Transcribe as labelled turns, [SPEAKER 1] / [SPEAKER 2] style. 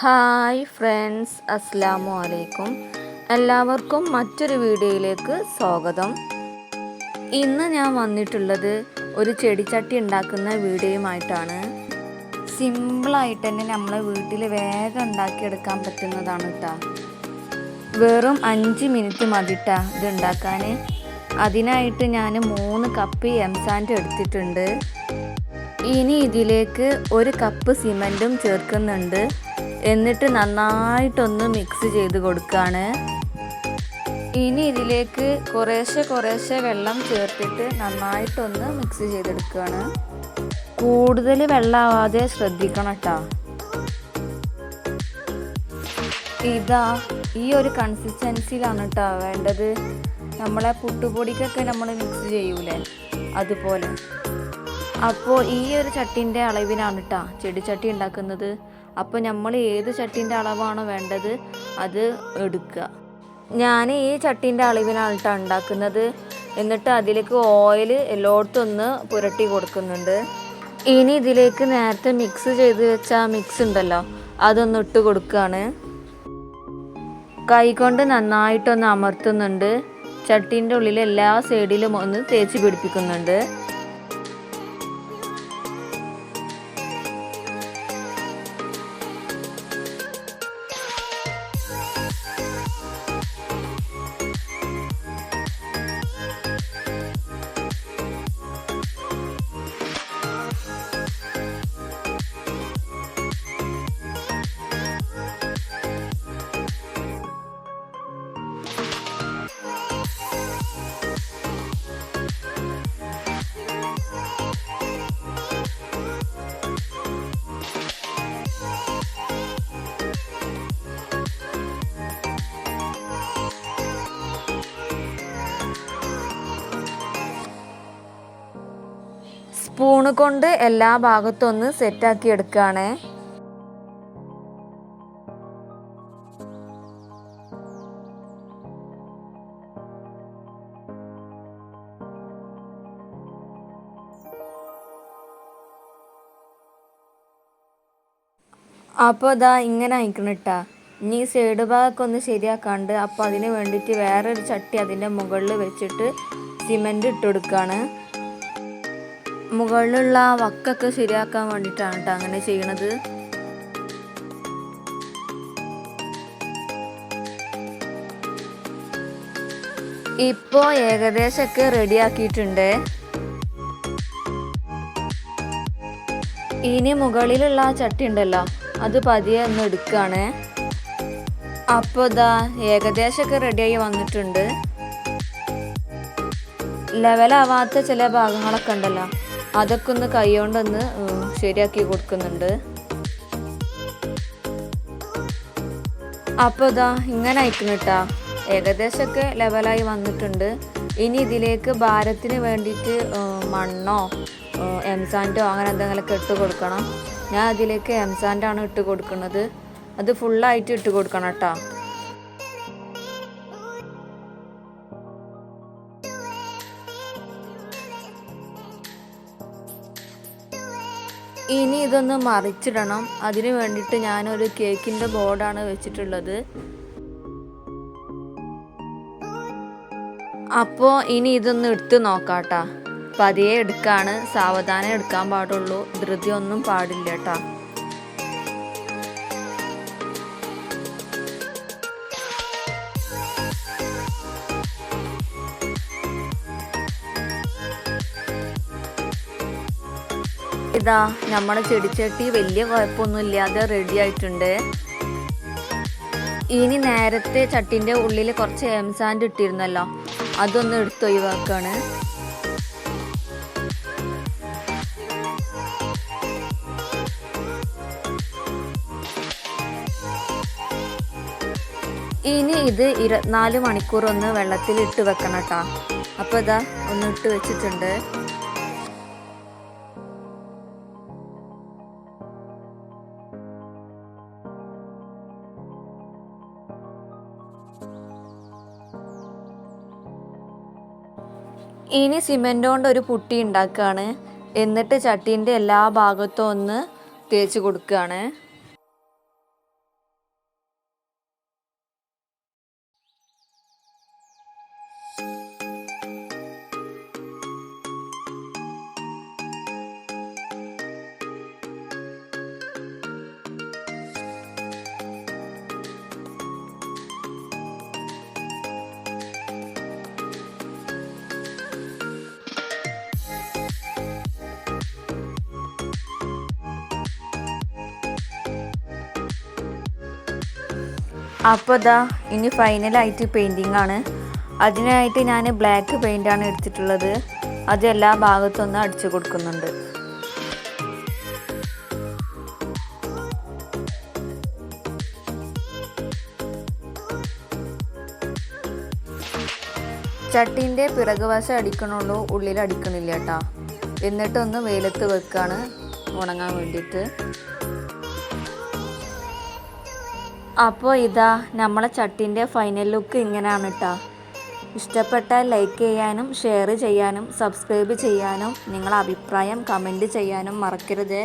[SPEAKER 1] Hi friends അസ്സാമു അലൈക്കും. എല്ലാവർക്കും മറ്റൊരു വീഡിയോയിലേക്ക് സ്വാഗതം. ഇന്ന് ഞാൻ വന്നിട്ടുള്ളത് ഒരു ചെടിച്ചട്ടി ഉണ്ടാക്കുന്ന വീഡിയോയുമായിട്ടാണ്. സിമ്പിളായിട്ട് തന്നെ നമ്മളെ വീട്ടിൽ വേഗം ഉണ്ടാക്കിയെടുക്കാൻ പറ്റുന്നതാണ് കേട്ടോ വെറും അഞ്ച് മിനിറ്റ് മതിട്ടാ ഇത് ഉണ്ടാക്കാൻ അതിനായിട്ട് ഞാൻ മൂന്ന് കപ്പ് എംസാൻഡ് എടുത്തിട്ടുണ്ട്. ഇനി ഇതിലേക്ക് ഒരു കപ്പ് സിമന്റും ചേർക്കുന്നുണ്ട്. എന്നിട്ട് നന്നായിട്ടൊന്ന് മിക്സ് ചെയ്ത് കൊടുക്കുകയാണ് ഇനി ഇതിലേക്ക് കുറേശ്ശെ കുറേശ്ശെ വെള്ളം ചേർത്തിട്ട് നന്നായിട്ടൊന്ന് മിക്സ് ചെയ്തെടുക്കുകയാണ് കൂടുതൽ വെള്ളമാവാതെ ശ്രദ്ധിക്കണം കേട്ടോ. ഇതാ ഈ ഒരു കൺസിസ്റ്റൻസിയിലാണ് കേട്ടോ വേണ്ടത്. നമ്മളെ പുട്ടുപൊടിക്കൊക്കെ നമ്മൾ മിക്സ് ചെയ്യൂലേ? അതുപോലെ. അപ്പോൾ ഈ ഒരു ചട്ടിന്റെ അളവിനാണ് കേട്ടോ ചെടിച്ചട്ടി ഉണ്ടാക്കുന്നത്. അപ്പോൾ നമ്മൾ ഏത് ചട്ടീന്റെ അളവാണോ വേണ്ടത് അത് എടുക്കുക. ഞാൻ ഈ ചട്ടീന്റെ അളവിനാണ് ഉണ്ടാക്കുന്നത്. എന്നിട്ട് അതിലേക്ക് ഓയിൽ എല്ലായിടത്തൊന്ന് പുരട്ടി കൊടുക്കുന്നുണ്ട്. ഇനി ഇതിലേക്ക് നേരത്തെ മിക്സ് ചെയ്ത് വെച്ച മിക്സ് ഉണ്ടല്ലോ അതൊന്ന് ഇട്ട് കൊടുക്കുകയാണ്. കൈകൊണ്ട് നന്നായിട്ടൊന്ന് അമർത്തുന്നുണ്ട്. ചട്ടീന്റെ ഉള്ളിൽ എല്ലാ സൈഡിലും ഒന്ന് തേച്ച് പിടിപ്പിക്കുന്നുണ്ട്. സ്പൂണ് കൊണ്ട് എല്ലാ ഭാഗത്തും ഒന്ന് സെറ്റാക്കി എടുക്കുകയാണ് അപ്പോൾ ഇതാ ഇങ്ങനെ അയക്കണം കേട്ടാ ഇനി സൈഡ് ഭാഗമൊക്കെ ഒന്ന് ശരിയാക്കാണ്ട് അപ്പോൾ അതിന് വേണ്ടിയിട്ട് വേറൊരു ചട്ടി അതിന്റെ മുകളിൽ വെച്ചിട്ട് സിമന്റ് ഇട്ട് കൊടുക്കുകയാണ് മുകളിലുള്ള വക്കൊക്കെ ശരിയാക്കാൻ വേണ്ടിയിട്ടാണ് കേട്ടോ അങ്ങനെ ചെയ്യണത്. ഇപ്പോൾ ഏകദേശമൊക്കെ റെഡിയാക്കിയിട്ടുണ്ട്. ഇനി മുകളിലുള്ള ചട്ടി ഉണ്ടല്ലോ അത് പതിയെ ഒന്ന് എടുക്കുകയാണ് അപ്പോൾ ഇതാ ഏകദേശമൊക്കെ റെഡിയായി വന്നിട്ടുണ്ട്. ലെവലാവാത്ത ചില ഭാഗങ്ങളൊക്കെ ഉണ്ടല്ലോ. അതൊക്കെ ഒന്ന് കൈകൊണ്ടൊന്ന് ശരിയാക്കി കൊടുക്കുന്നുണ്ട്. അപ്പോൾ ഇതാ ഇങ്ങനെ അയക്കുന്നു കേട്ടാ ഏകദേശമൊക്കെ ലെവലായി വന്നിട്ടുണ്ട്. ഇനി ഇതിലേക്ക് ഭാരത്തിന് വേണ്ടിയിട്ട് മണ്ണോ എംസാൻഡോ അങ്ങനെ എന്തെങ്കിലുമൊക്കെ ഇട്ട് കൊടുക്കണം. ഞാൻ അതിലേക്ക് എംസാൻഡാണ് ഇട്ട് കൊടുക്കുന്നത്. അത് ഫുള്ളായിട്ട് ഇട്ട് കൊടുക്കണം കേട്ടോ ഇനി ഇതൊന്ന് മറിച്ചിടണം. അതിന് വേണ്ടിയിട്ട് ഞാനൊരു കേക്കിന്റെ ബോർഡാണ് വെച്ചിട്ടുള്ളത്. അപ്പോൾ ഇനി ഇതൊന്ന് എടുത്ത് നോക്കാട്ടാ. പതിയെ എടുക്കാണ്. സാവധാനം എടുക്കാൻ പാടുള്ളൂ. ധൃതി ഒന്നും പാടില്ല കേട്ടാ ഇതാ നമ്മുടെ ചെടിച്ചട്ടി വലിയ കുഴപ്പമൊന്നും ഇല്ലാതെ റെഡി ആയിട്ടുണ്ട്. ഇനി നേരത്തെ ചട്ടിന്റെ ഉള്ളിൽ കുറച്ച് എംസാൻഡ് ഇട്ടിരുന്നല്ലോ അതൊന്ന് എടുത്ത് ഒഴിവാക്കാണ് ഇനി ഇത് ഇരുപത്തിനാല് മണിക്കൂർ ഒന്ന് വെള്ളത്തിൽ ഇട്ട് വെക്കണം കേട്ടോ. അപ്പോൾ ഇതാ ഒന്ന് ഇട്ട് വെച്ചിട്ടുണ്ട്. ഇനി സിമെന്റ് കൊണ്ട് ഒരു പുട്ടി ഉണ്ടാക്കുകയാണ് എന്നിട്ട് ചട്ടീന്റെ എല്ലാ ഭാഗത്തും ഒന്ന് തേച്ച് കൊടുക്കുകയാണ് അപ്പോൾ ഇതാ ഇനി ഫൈനലായിട്ട് പെയിന്റിംഗ് ആണ്. അതിനായിട്ട് ഞാൻ ബ്ലാക്ക് പെയിന്റാണ് എടുത്തിട്ടുള്ളത്. അത് എല്ലാ ഭാഗത്തൊന്നും അടിച്ചു കൊടുക്കുന്നുണ്ട്. ചട്ടീന്റെ പിറകുവശം അടിക്കണുള്ളൂ ഉള്ളിൽ അടിക്കണില്ല കേട്ടോ എന്നിട്ടൊന്ന് വെയിലത്ത് വെക്കാണ് ഉണങ്ങാൻ വേണ്ടിയിട്ട്. അപ്പോൾ ഇതാ നമ്മളെ ചട്ടിന്റെ ഫൈനൽ ലുക്ക് ഇങ്ങനെയാണ് കേട്ടോ ഇഷ്ടപ്പെട്ടാൽ ലൈക്ക് ചെയ്യാനും ഷെയർ ചെയ്യാനും സബ്സ്ക്രൈബ് ചെയ്യാനും നിങ്ങളെ അഭിപ്രായം കമന്റ് ചെയ്യാനും മറക്കരുത്.